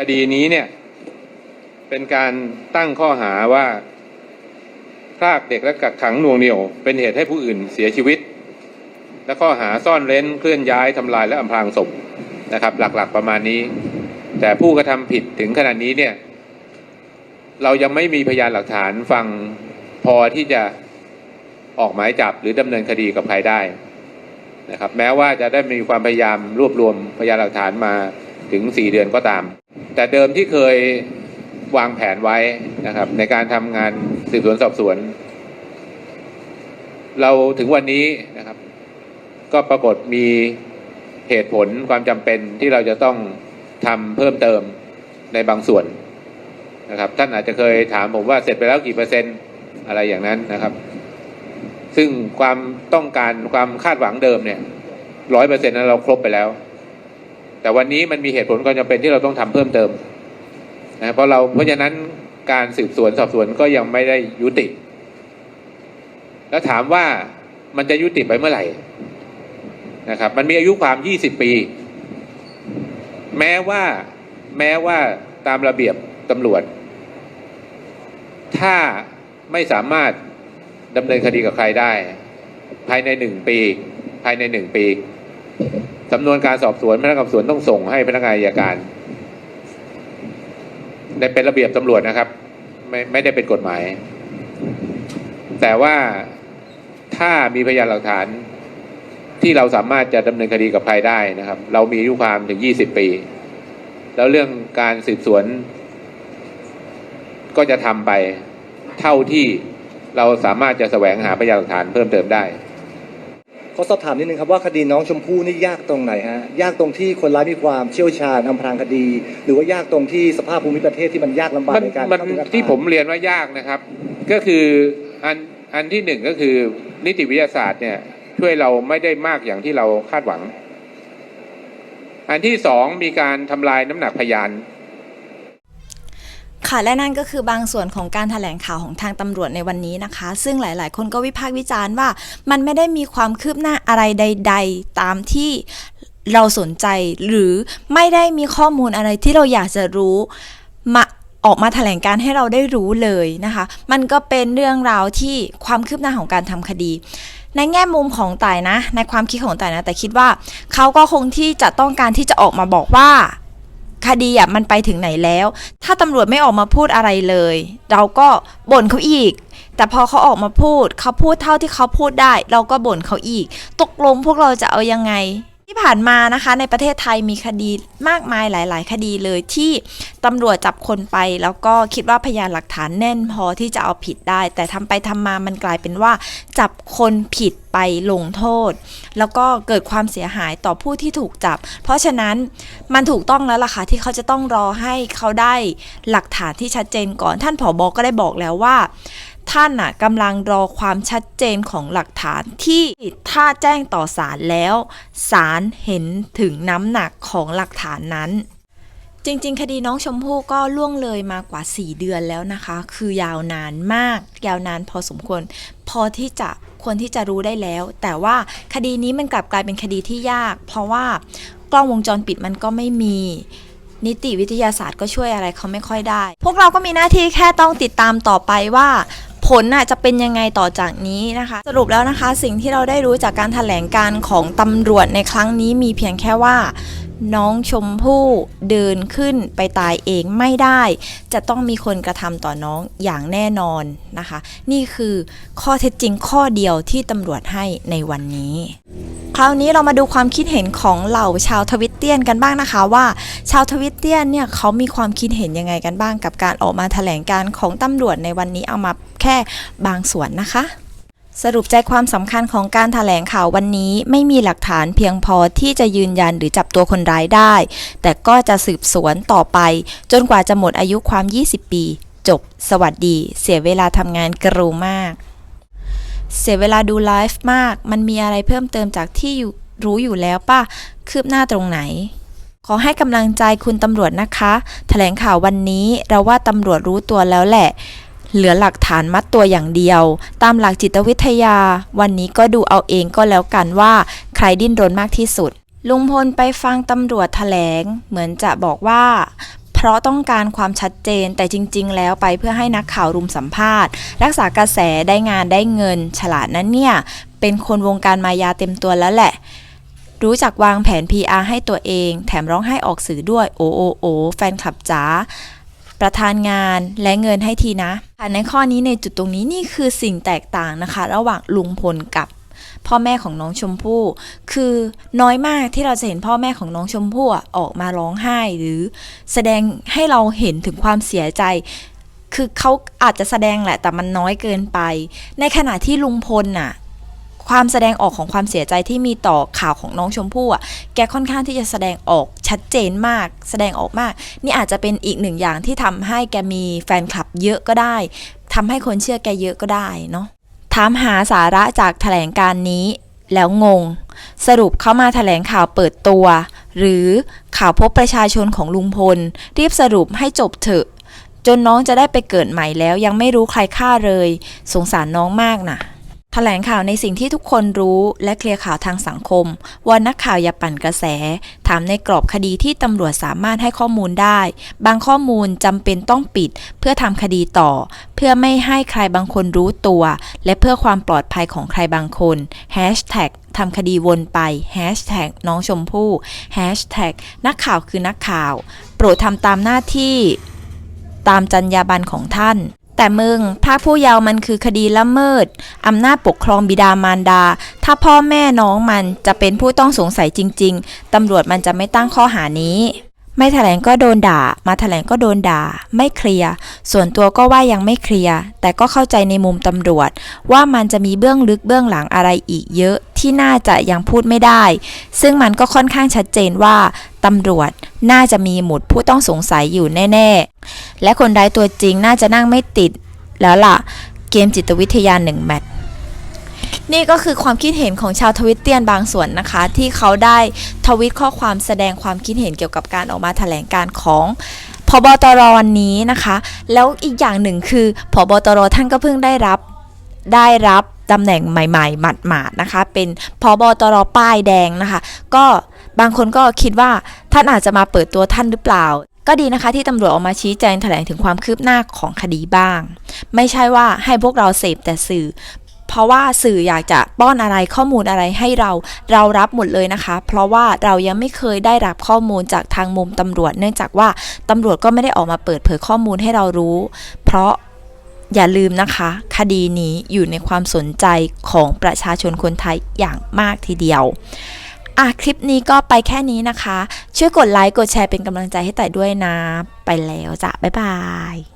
คดีนี้เนี่ยเป็นการตั้งข้อหาว่าพรากเด็กและกักขังหน่วงเหนี่ยว เป็นเหตุให้ผู้อื่นเสียชีวิต และข้อหาซ่อนเร้นเคลื่อนย้ายทำลายและอำพรางศพนะครับ หลักๆประมาณนี้ แต่ผู้กระทำผิดถึงขนาดนี้เนี่ย เรายังไม่มีพยานหลักฐานฟังพอที่จะออกหมายจับหรือดำเนินคดีกับใครได้นะครับ แม้ว่าจะได้มีความพยายามรวบรวมพยานหลักฐานมา ถึง 4 เดือนก็ตาม แต่เดิมที่เคยวางแผนไว้นะครับ ในการทำงานสืบสวนสอบสวน เราถึงวันนี้นะครับ ก็ปรากฏมีเหตุผลความจำเป็นที่เราจะต้องทำเพิ่มเติมในบางส่วนนะครับ ท่านอาจจะเคยถามผมว่าเสร็จไปแล้วกี่เปอร์เซ็นต์อะไรอย่างนั้นนะครับ ซึ่งความต้องการความคาดหวังเดิมเนี่ยร้อยเปอร์เซ็นต์นั้นเราครบไปแล้ว แต่วันนี้มันมีเหตุผลความจำเป็นที่เราต้องทำเพิ่มเติมนะเพราะเราเพราะฉะนั้นการสืบสวนสอบสวนก็ยังไม่ได้ยุติ แล้วถามว่ามันจะยุติไปเมื่อไหร่นะครับ มันมีอายุความ 20 ปี แม้ว่าแม้ว่าตามระเบียบตำรวจ ถ้าไม่สามารถดำเนินคดีกับใครได้ ภายในหนึ่งปี ภายในหนึ่งปี สำนวนการสอบสวนพนักงานสอบสวนต้องส่งให้พนักงานอัยการในเป็นระเบียบตำรวจนะครับ ไม่ไม่ได้เป็นกฎหมาย แต่ว่าถ้ามีพยานหลักฐานที่เราสามารถจะดำเนินคดีกับใครได้นะครับ เรามีอายุความถึง 20 ปี แล้วเรื่องการสืบสวน ก็จะทำไปเท่าที่เราสามารถจะแสวงหาพยานหลักฐานเพิ่มเติมได้ ขอสอบถามนิดนึงครับว่าคดีน้องชมพู่นี่ยากตรงไหนฮะยากตรงที่คนร้ายมีความเชี่ยวชาญอำพรางคดี หรือว่ายากตรงที่สภาพภูมิประเทศที่มันยากลำบากมันในการมันเข้าถึงหลักฐานที่ผมเรียนว่ายากนะครับ ก็คืออันอันที่หนึ่งก็คือนิติวิทยาศาสตร์เนี่ยช่วยเราไม่ได้มากอย่างที่เราคาดหวัง อันที่สองมีการทำลายน้ำหนักพยาน ค่ะและนั่นก็คือบางส่วนของการถแถลงข่าวของทางตำรวจในวันนี้นะคะ ซึ่งหลาย ๆ คนก็วิพากษ์วิจารณ์ว่า มันไม่ได้มีความคืบหน้าอะไรใด ๆ ตามที่เราสนใจหรือไม่ได้มีข้อมูลอะไรที่เราอยากจะรู้มาออกมาแถลงการให้เราได้รู้เลยนะคะ มันก็เป็นเรื่องราวที่ความคืบหน้าของการทำคดี ในแง่มุมของต่ายนะ ในความคิดของต่ายนะ แต่คิดว่าเขาก็คงที่จะต้องการที่จะออกมาบอกว่า คดีอะมันไปถึงไหนแล้ว ถ้าตำรวจไม่ออกมาพูดอะไรเลย เราก็บ่นเขาอีก แต่พอเขาออกมาพูดเขาพูดเท่าที่เขาพูดได้ เราก็บ่นเขาอีก ตกลงพวกเราจะเอายังไง ที่ผ่านมานะคะในประเทศไทยมีคดีมากมายหลาย ๆ คดีเลยที่ตำรวจจับคนไป แล้วก็คิดว่าพยานหลักฐานแน่นพอที่จะเอาผิดได้ แต่ทำไปทำมามันกลายเป็นว่า จับคนผิดไปลงโทษ แล้วก็เกิดความเสียหายต่อผู้ที่ถูกจับ เพราะฉะนั้นมันถูกต้องแล้วล่ะค่ะที่เขาจะต้องรอให้เขาได้หลักฐานที่ชัดเจนก่อนท่านผอบอก็ได้บอกแล้วว่า ท่านน่ะกำลังรอความชัดเจนของหลักฐานที่ถ้าแจ้งต่อศาลแล้วศาลเห็นถึงน้ำหนักของหลักฐานนั้น จริงๆ คดีน้องชมพู่ก็ล่วงเลยมากว่า 4 เดือนแล้วนะคะ คือยาวนานมาก ยาวนานพอสมควร พอที่จะควรที่จะรู้ได้แล้ว แต่ว่าคดีนี้มันกลับกลายเป็นคดีที่ยาก เพราะว่ากล้องวงจรปิดมันก็ไม่มีนิติวิทยาศาสตร์ก็ช่วยอะไรเขาไม่ค่อยได้ พวกเราก็มีหน้าที่แค่ต้องติดตามต่อไปว่า ผลน่ะจะเป็นยังไงต่อจากนี้นะคะ สรุปแล้วนะคะสิ่งที่เราได้รู้จากการถแถลงการของตำรวจในครั้งนี้มีเพียงแค่ว่า น้องชมพู่เดินขึ้นไปตายเองไม่ได้ จะต้องมีคนกระทำต่อน้องอย่างแน่นอนนะคะ นี่คือข้อเท็จจริงข้อเดียวที่ตำรวจให้ในวันนี้ คราวนี้เรามาดูความคิดเห็นของเหล่าชาวทวิตเตียนกันบ้างนะคะว่า ชาวทวิตเตียนเนี่ยเขามีความคิดเห็นยังไงกันบ้างกับการออกมาแถลงการของตำรวจในวันนี้เอามาแค่บางส่วนนะคะ สรุปใจความสำคัญของการถแถลงข่าววันนี้ไม่มีหลักฐานเพียงพอที่จะยืนยันหรือจับตัวคนร้ายได้ แต่ก็จะสืบสวนต่อไป จนกว่าจะหมดอายุความ 20 ปี จบ สวัสดี เสียเวลาทำงานกรูมาก เสียเวลาดูไลฟ์มาก มันมีอะไรเพิ่มเติมจากที่รู้อยู่แล้วป่ะ คืบหน้าตรงไหน ขอให้กำลังใจคุณตำรวจนะคะแถลงข่าววันนี้เราว่าตำรวจรู้ตัวแล้วแหละ เหลือหลักฐานมัดตัวอย่างเดียว ตามหลักจิตวิทยา วันนี้ก็ดูเอาเองก็แล้วกันว่า ใครดิ้นรนมากที่สุด ลุงพลไปฟังตำรวจแถลง เหมือนจะบอกว่าเพราะต้องการความชัดเจนแต่จริง ๆ แล้วไปเพื่อให้นักข่าวรุมสัมภาษณ์ รักษากระแสได้งานได้เงิน ฉลาดนั้นเนี่ย เป็นคนวงการมายาเต็มตัวแล้วแหละ รู้จักวางแผน PR ให้ตัวเอง แถมร้องไห้ออกสื่อด้วย โอโอโอแฟนคลับจ๋า ประธานงานและเงินให้ทีนะค่ะในข้อนี้ในจุดตรงนี้นี่คือสิ่งแตกต่างนะคะ ระหว่างลุงพลกับพ่อแม่ของน้องชมพู่ คือน้อยมากที่เราจะเห็นพ่อแม่ของน้องชมพู่อะออกมาร้องไห้หรือแสดงให้เราเห็นถึงความเสียใจ คือเขาอาจจะแสดงแหละแต่มันน้อยเกินไป ในขณะที่ลุงพลน่ะ ความแสดงออกของความเสียใจที่มีต่อข่าวของน้องชมพู่อะแกค่อนข้างที่จะแสดงออกชัดเจนมาก แสดงออกมาก นี่อาจจะเป็นอีกหนึ่งอย่างที่ทำให้แกมีแฟนคลับเยอะก็ได้ทำให้คนเชื่อแกเยอะก็ได้เนาะถามหาสาระจากแถลงการนี้แล้วงง สรุปเข้ามาแถลงข่าวเปิดตัว หรือข่าวพบประชาชนของลุงพล รีบสรุปให้จบเถอะ จนน้องจะได้ไปเกิดใหม่แล้วยังไม่รู้ใครฆ่าเลย สงสารน้องมากนะแถลงข่าวในสิ่งที่ทุกคนรู้และเคลียร์ข่าวทางสังคมวอนนักข่าวอย่าปั่นกระแส ถามในกรอบคดีที่ตำรวจสามารถให้ข้อมูลได้ บางข้อมูลจำเป็นต้องปิด เพื่อทำคดีต่อ เพื่อไม่ให้ใครบางคนรู้ตัว และเพื่อความปลอดภัยของใครบางคน Hashtag ทำคดีวนไป Hashtag น้องชมพู่ Hashtag นักข่าวคือนักข่าว โปรดทำตามหน้าที่ ตามจรรยาบรรณของท่าน แต่มึงภาคผู้เยาว์มันคือคดีละเมิดอำนาจปกครองบิดามารดา ถ้าพ่อแม่น้องมันจะเป็นผู้ต้องสงสัยจริง ๆตำรวจมันจะไม่ตั้งข้อหานี้ ไม่แถลงก็โดนด่า มาแถลงก็โดนด่า ไม่เคลียร์ ส่วนตัวก็ว่ายังไม่เคลียร์ แต่ก็เข้าใจในมุมตำรวจ ว่ามันจะมีเบื้องลึกเบื้องหลังอะไรอีกเยอะที่น่าจะยังพูดไม่ได้ ซึ่งมันก็ค่อนข้างชัดเจนว่าตำรวจน่าจะมีหมุดผู้ต้องสงสัยอยู่แน่ ๆ และคนร้ายตัวจริงน่าจะนั่งไม่ติด แล้วล่ะ เกมจิตวิทยาหนึ่งแมตช์ นี่ก็คือความคิดเห็นของชาวทวิตเตียนบางส่วนนะคะ ที่เขาได้ทวิตข้อความแสดงความคิดเห็นเกี่ยวกับการออกมาแถลงการของพบตรวันนี้นะคะ แล้วอีกอย่างหนึ่งคือพบตรท่านก็เพิ่งได้รับได้รับตำแหน่งใหม่ๆ หมาดๆนะคะ เป็นพบตรป้ายแดงนะคะ ก็บางคนก็คิดว่าท่านอาจจะมาเปิดตัวท่านหรือเปล่า ก็ดีนะคะที่ตำรวจออกมาชี้แจงแถลงถึงความคืบหน้าของคดีบ้าง ไม่ใช่ว่าให้พวกเราเสพแต่สื่อ เพราะว่าสื่ออยากจะป้อนอะไรข้อมูลอะไรให้เราเรารับหมดเลยนะคะ เพราะว่าเรายังไม่เคยได้รับข้อมูลจากทางมุมตำรวจ เนื่องจากว่าตำรวจก็ไม่ได้ออกมาเปิดเผยข้อมูลให้เรารู้ เพราะอย่าลืมนะคะ คดีนี้อยู่ในความสนใจของประชาชนคนไทยอย่างมากทีเดียวอะคลิปนี้ก็ไปแค่นี้นะคะ ช่วยกดไลค์กดแชร์เป็นกำลังใจให้แต่ด้วยนะ ไปแล้วจ้ะบ๊ายบาย